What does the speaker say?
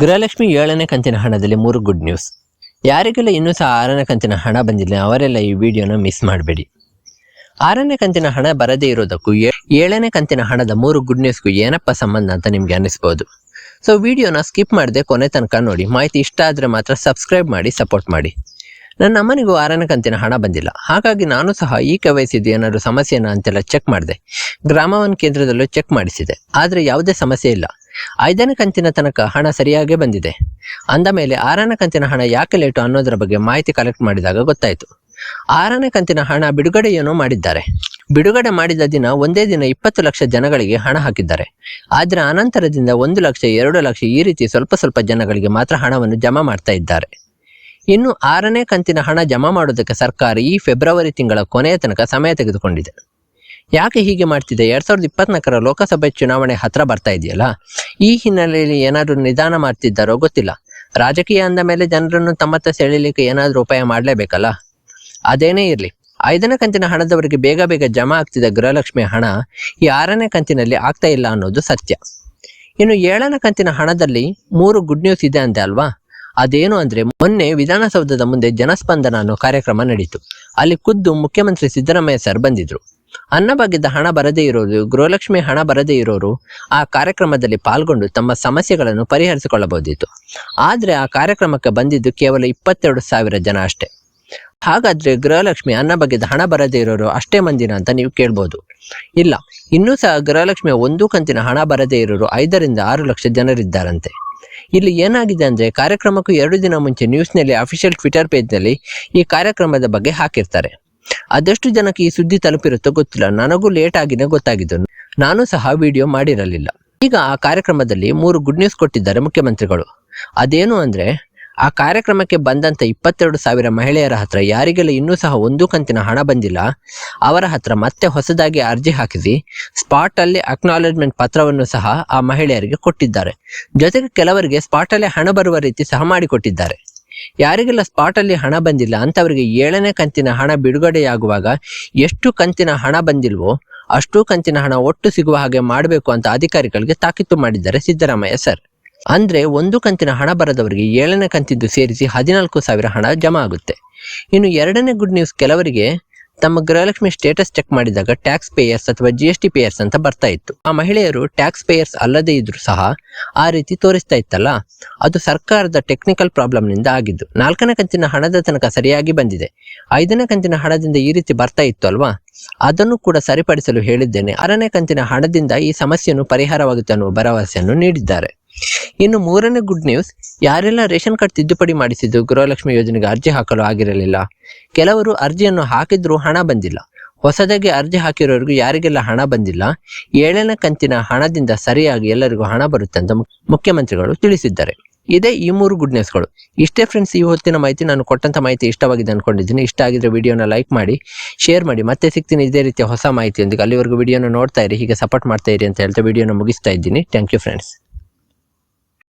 ಗೃಹಲಕ್ಷ್ಮಿ ಏಳನೇ ಕಂತಿನ ಹಣದಲ್ಲಿ ಮೂರು ಗುಡ್ ನ್ಯೂಸ್ ಯಾರಿಗೆಲ್ಲ ಇನ್ನೂ ಸಹ ಆರನೇ ಕಂತಿನ ಹಣ ಬಂದಿಲ್ಲ, ಅವರೆಲ್ಲ ಈ ವಿಡಿಯೋನ ಮಿಸ್ ಮಾಡಬೇಡಿ. ಆರನೇ ಕಂತಿನ ಹಣ ಬರದೇ ಇರೋದಕ್ಕೂ ಏಳನೇ ಕಂತಿನ ಹಣದ ಮೂರು ಗುಡ್ ನ್ಯೂಸ್ಗೂ ಏನಪ್ಪ ಸಂಬಂಧ ಅಂತ ನಿಮ್ಗೆ ಅನಿಸ್ಬೋದು ಸೊ ವಿಡಿಯೋನ ಸ್ಕಿಪ್ ಮಾಡದೆ ಕೊನೆ ತನಕ ನೋಡಿ, ಮಾಹಿತಿ ಇಷ್ಟ ಆದರೆ ಮಾತ್ರ ಸಬ್ಸ್ಕ್ರೈಬ್ ಮಾಡಿ ಸಪೋರ್ಟ್ ಮಾಡಿ. ನನ್ನ ಅಮ್ಮನಿಗೂ ಆರನೇ ಕಂತಿನ ಹಣ ಬಂದಿಲ್ಲ. ಹಾಗಾಗಿ ನಾನು ಸಹ ಈ ಕೆ ವೈ ಸಿದು ಏನಾದರೂ ಸಮಸ್ಯೆನಾ ಅಂತೆಲ್ಲ ಚೆಕ್ ಮಾಡಿದೆ. ಗ್ರಾಮವನ್ ಕೇಂದ್ರದಲ್ಲೂ ಚೆಕ್ ಮಾಡಿಸಿದೆ. ಆದರೆ ಯಾವುದೇ ಸಮಸ್ಯೆ ಇಲ್ಲ. ಐದನೇ ಕಂತಿನ ತನಕ ಹಣ ಸರಿಯಾಗೇ ಬಂದಿದೆ. ಅಂದ ಮೇಲೆ ಆರನೇ ಕಂತಿನ ಹಣ ಯಾಕೆ ಲೇಟು ಅನ್ನೋದರ ಬಗ್ಗೆ ಮಾಹಿತಿ ಕಲೆಕ್ಟ್ ಮಾಡಿದಾಗ ಗೊತ್ತಾಯಿತು. ಆರನೇ ಕಂತಿನ ಹಣ ಬಿಡುಗಡೆಯೇನೋ ಮಾಡಿದ್ದಾರೆ. ಬಿಡುಗಡೆ ಮಾಡಿದ ದಿನ ಒಂದೇ ದಿನ ಇಪ್ಪತ್ತು ಲಕ್ಷ ಜನಗಳಿಗೆ ಹಣ ಹಾಕಿದ್ದಾರೆ. ಆದರೆ ಅನಂತರದಿಂದ ಒಂದು ಲಕ್ಷ, ಎರಡು ಲಕ್ಷ ಈ ರೀತಿ ಸ್ವಲ್ಪ ಸ್ವಲ್ಪ ಜನಗಳಿಗೆ ಮಾತ್ರ ಹಣವನ್ನು ಜಮಾ ಮಾಡ್ತಾ ಇದ್ದಾರೆ. ಇನ್ನು ಆರನೇ ಕಂತಿನ ಹಣ ಜಮಾ ಮಾಡೋದಕ್ಕೆ ಸರ್ಕಾರ ಈ ಫೆಬ್ರವರಿ ತಿಂಗಳ ಕೊನೆಯ ತನಕ ಸಮಯ ತೆಗೆದುಕೊಂಡಿದೆ. ಯಾಕೆ ಹೀಗೆ ಮಾಡ್ತಿದೆ? ಎರಡ್ ಸಾವಿರದ ಇಪ್ಪತ್ನಾಲ್ಕರ ಲೋಕಸಭೆ ಚುನಾವಣೆ ಹತ್ರ ಬರ್ತಾ ಇದೆಯಲ್ಲ, ಈ ಹಿನ್ನೆಲೆಯಲ್ಲಿ ಏನಾದರೂ ನಿಧಾನ ಮಾಡ್ತಿದ್ದಾರೋ ಗೊತ್ತಿಲ್ಲ. ರಾಜಕೀಯ ಅಂದ ಮೇಲೆ ಜನರನ್ನು ತಮ್ಮತ್ತ ಸೆಳೆಯಲಿಕ್ಕೆ ಏನಾದರೂ ಉಪಾಯ ಮಾಡಲೇಬೇಕಲ್ಲ? ಅದೇನೇ ಇರಲಿ, ಐದನೇ ಕಂತಿನ ಹಣದವರೆಗೆ ಬೇಗ ಬೇಗ ಜಮಾ ಆಗ್ತಿದ್ದ ಗೃಹಲಕ್ಷ್ಮಿ ಹಣ ಈ ಆರನೇ ಕಂತಿನಲ್ಲಿ ಆಗ್ತಾ ಇಲ್ಲ ಅನ್ನೋದು ಸತ್ಯ. ಇನ್ನು ಏಳನೇ ಕಂತಿನ ಹಣದಲ್ಲಿ ಮೂರು ಗುಡ್ ನ್ಯೂಸ್ ಇದೆ ಅಂತೆ ಅಲ್ವಾ? ಅದೇನು ಅಂದ್ರೆ ಮೊನ್ನೆ ವಿಧಾನಸೌಧದ ಮುಂದೆ ಜನಸ್ಪಂದನ ಅನ್ನೋ ಕಾರ್ಯಕ್ರಮ ನಡೀತು. ಅಲ್ಲಿ ಖುದ್ದು ಮುಖ್ಯಮಂತ್ರಿ ಸಿದ್ದರಾಮಯ್ಯ ಸರ್ ಬಂದಿದ್ರು. ಅನ್ನಭಾಗ್ಯದ ಹಣ ಬರದೇ ಇರೋರು ಗೃಹಲಕ್ಷ್ಮಿ ಹಣ ಬರದೇ ಇರೋರು ಆ ಕಾರ್ಯಕ್ರಮದಲ್ಲಿ ಪಾಲ್ಗೊಂಡು ತಮ್ಮ ಸಮಸ್ಯೆಗಳನ್ನು ಪರಿಹರಿಸಿಕೊಳ್ಳಬಹುದಿತ್ತು. ಆದ್ರೆ ಆ ಕಾರ್ಯಕ್ರಮಕ್ಕೆ ಬಂದಿದ್ದು ಕೇವಲ ಇಪ್ಪತ್ತೆರಡು ಸಾವಿರ ಜನ ಅಷ್ಟೇ. ಹಾಗಾದ್ರೆ ಗೃಹಲಕ್ಷ್ಮಿ ಅನ್ನಭಾಗ್ಯದ ಹಣ ಬರದೇ ಇರೋರು ಅಷ್ಟೇ ಮಂದಿನ ಅಂತ ನೀವು ಕೇಳ್ಬೋದು. ಇಲ್ಲ, ಇನ್ನೂ ಸಹ ಗೃಹಲಕ್ಷ್ಮಿಯ ಒಂದು ಕಂತಿನ ಹಣ ಬರದೇ ಇರೋರು ಐದರಿಂದ ಆರು ಲಕ್ಷ ಜನರಿದ್ದಾರಂತೆ. ಇಲ್ಲಿ ಏನಾಗಿದೆ ಅಂದ್ರೆ ಕಾರ್ಯಕ್ರಮಕ್ಕೂ ಎರಡು ದಿನ ಮುಂಚೆ ನ್ಯೂಸ್ನಲ್ಲಿ ಅಫಿಷಿಯಲ್ ಟ್ವಿಟರ್ ಪೇಜ್ನಲ್ಲಿ ಈ ಕಾರ್ಯಕ್ರಮದ ಬಗ್ಗೆ ಹಾಕಿರ್ತಾರೆ. ಅದೆಷ್ಟು ಜನಕ್ಕೆ ಈ ಸುದ್ದಿ ತಲುಪಿರುತ್ತೋ ಗೊತ್ತಿಲ್ಲ. ನನಗೂ ಲೇಟ್ ಆಗಿನೇ ಗೊತ್ತಾಗಿದ್ದು. ನಾನು ಸಹ ವಿಡಿಯೋ ಮಾಡಿರಲಿಲ್ಲ. ಈಗ ಆ ಕಾರ್ಯಕ್ರಮದಲ್ಲಿ ಮೂರು ಗುಡ್ ನ್ಯೂಸ್ ಕೊಟ್ಟಿದ್ದಾರೆ ಮುಖ್ಯಮಂತ್ರಿಗಳು. ಅದೇನು ಅಂದ್ರೆ ಆ ಕಾರ್ಯಕ್ರಮಕ್ಕೆ ಬಂದಂತ ಇಪ್ಪತ್ತೆರಡು ಸಾವಿರ ಮಹಿಳೆಯರ ಹತ್ರ ಯಾರಿಗೆಲ್ಲ ಇನ್ನೂ ಸಹ ಒಂದು ಕಂತಿನ ಹಣ ಬಂದಿಲ್ಲ, ಅವರ ಹತ್ರ ಮತ್ತೆ ಹೊಸದಾಗಿ ಅರ್ಜಿ ಹಾಕಿಸಿ ಸ್ಪಾಟ್ ಅಲ್ಲಿ ಅಕ್ನಾಲೆಜ್ಮೆಂಟ್ ಪತ್ರವನ್ನು ಸಹ ಆ ಮಹಿಳೆಯರಿಗೆ ಕೊಟ್ಟಿದ್ದಾರೆ. ಜೊತೆಗೆ ಕೆಲವರಿಗೆ ಸ್ಪಾಟ್ ಅಲ್ಲಿ ಹಣ ಬರುವ ರೀತಿ ಸಹ ಮಾಡಿಕೊಟ್ಟಿದ್ದಾರೆ. ಯಾರಿಗೆಲ್ಲ ಸ್ಪಾಟ್ ಅಲ್ಲಿ ಹಣ ಬಂದಿಲ್ಲ, ಅಂತವರಿಗೆ ಏಳನೇ ಕಂತಿನ ಹಣ ಬಿಡುಗಡೆಯಾಗುವಾಗ ಎಷ್ಟು ಕಂತಿನ ಹಣ ಬಂದಿಲ್ವೋ ಅಷ್ಟು ಕಂತಿನ ಹಣ ಒಟ್ಟು ಸಿಗುವ ಹಾಗೆ ಮಾಡಬೇಕು ಅಂತ ಅಧಿಕಾರಿಗಳಿಗೆ ತಾಕೀತು ಮಾಡಿದ್ದಾರೆ ಸಿದ್ದರಾಮಯ್ಯ ಸರ್. ಅಂದ್ರೆ ಒಂದು ಕಂತಿನ ಹಣ ಬರದವರಿಗೆ ಏಳನೇ ಕಂತಿದ್ದು ಸೇರಿಸಿ ಹದಿನಾಲ್ಕು ಸಾವಿರ ಹಣ ಜಮಾ ಆಗುತ್ತೆ. ಇನ್ನು ಎರಡನೇ ಗುಡ್ ನ್ಯೂಸ್ ಕೆಲವರಿಗೆ ತಮ್ಮ ಗೃಹಲಕ್ಷ್ಮಿ ಸ್ಟೇಟಸ್ ಚೆಕ್ ಮಾಡಿದಾಗ ಟ್ಯಾಕ್ಸ್ ಪೇಯರ್ಸ್ ಅಥವಾ ಜಿ ಎಸ್ ಟಿ ಪೇಯರ್ಸ್ ಅಂತ ಬರ್ತಾ ಇತ್ತು. ಆ ಮಹಿಳೆಯರು ಟ್ಯಾಕ್ಸ್ ಪೇಯರ್ಸ್ ಅಲ್ಲದೇ ಇದ್ರು ಸಹ ಆ ರೀತಿ ತೋರಿಸ್ತಾ ಇತ್ತಲ್ಲ? ಅದು ಸರ್ಕಾರದ ಟೆಕ್ನಿಕಲ್ ಪ್ರಾಬ್ಲಮ್ನಿಂದ ಆಗಿದ್ದು. ನಾಲ್ಕನೇ ಕಂತಿನ ಹಣದ ತನಕ ಸರಿಯಾಗಿ ಬಂದಿದೆ. ಐದನೇ ಕಂತಿನ ಹಣದಿಂದ ಈ ರೀತಿ ಬರ್ತಾ ಇತ್ತು ಅಲ್ವಾ? ಅದನ್ನು ಕೂಡ ಸರಿಪಡಿಸಲು ಹೇಳಿದ್ದೇನೆ. ಆರನೇ ಕಂತಿನ ಹಣದಿಂದ ಈ ಸಮಸ್ಯೆಯನ್ನು ಪರಿಹಾರವಾಗುತ್ತೆ ಅನ್ನುವ ಭರವಸೆಯನ್ನು ನೀಡಿದ್ದಾರೆ. ಇನ್ನು ಮೂರನೇ ಗುಡ್ ನ್ಯೂಸ್ ಯಾರೆಲ್ಲ ರೇಷನ್ ಕಾರ್ಡ್ ತಿದ್ದುಪಡಿ ಮಾಡಿಸಿದ್ದು ಗೃಹಲಕ್ಷ್ಮಿ ಯೋಜನೆಗೆ ಅರ್ಜಿ ಹಾಕಲು ಆಗಿರಲಿಲ್ಲ. ಕೆಲವರು ಅರ್ಜಿಯನ್ನು ಹಾಕಿದ್ರೂ ಹಣ ಬಂದಿಲ್ಲ. ಹೊಸದಾಗಿ ಅರ್ಜಿ ಹಾಕಿರೋರಿಗೂ ಯಾರಿಗೆಲ್ಲ ಹಣ ಬಂದಿಲ್ಲ. ಏಳನೇ ಕಂತಿನ ಹಣದಿಂದ ಸರಿಯಾಗಿ ಎಲ್ಲರಿಗೂ ಹಣ ಬರುತ್ತೆ ಅಂತ ಮುಖ್ಯಮಂತ್ರಿಗಳು ತಿಳಿಸಿದ್ದಾರೆ. ಇದೇ ಈ ಮೂರು ಗುಡ್ ನ್ಯೂಸ್ಗಳು ಇಷ್ಟೇ ಫ್ರೆಂಡ್ಸ್ ಈ ಹೊತ್ತಿನ ಮಾಹಿತಿ ನಾನು ಕೊಟ್ಟಂತ ಮಾಹಿತಿ ಇಷ್ಟವಾಗಿದೆ ಅನ್ಕೊಂಡಿದ್ದೀನಿ. ಇಷ್ಟ ಆಗಿದ್ರೆ ವಿಡಿಯೋನ ಲೈಕ್ ಮಾಡಿ ಶೇರ್ ಮಾಡಿ. ಮತ್ತೆ ಸಿಗ್ತೀನಿ ಇದೇ ರೀತಿಯ ಹೊಸ ಮಾಹಿತಿಯೊಂದಿಗೆ. ಅಲ್ಲಿವರೆಗೂ ವಿಡಿಯೋನ ನೋಡ್ತಾ ಇರಿ, ಹೀಗೆ ಸಪೋರ್ಟ್ ಮಾಡ್ತಾ ಇರಿ ಅಂತ ಹೇಳ್ತಾ ವಿಡಿಯೋನ ಮುಗಿಸ್ತಾ ಇದ್ದೀನಿ. Thank you friends